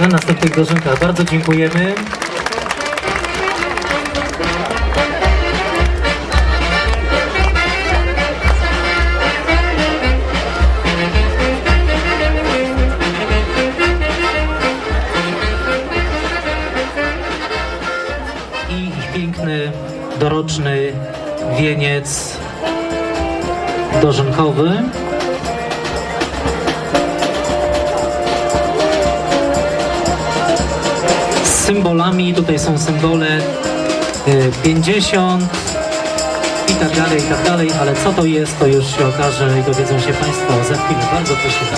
na następnych dożynkach. Bardzo dziękujemy. I piękny, doroczny wieniec dożynkowy. Symbolami. Tutaj są symbole y, 50 i tak dalej, i tak dalej, ale co to jest, to już się okaże i dowiedzą się Państwo za chwilę. Bardzo prosimy.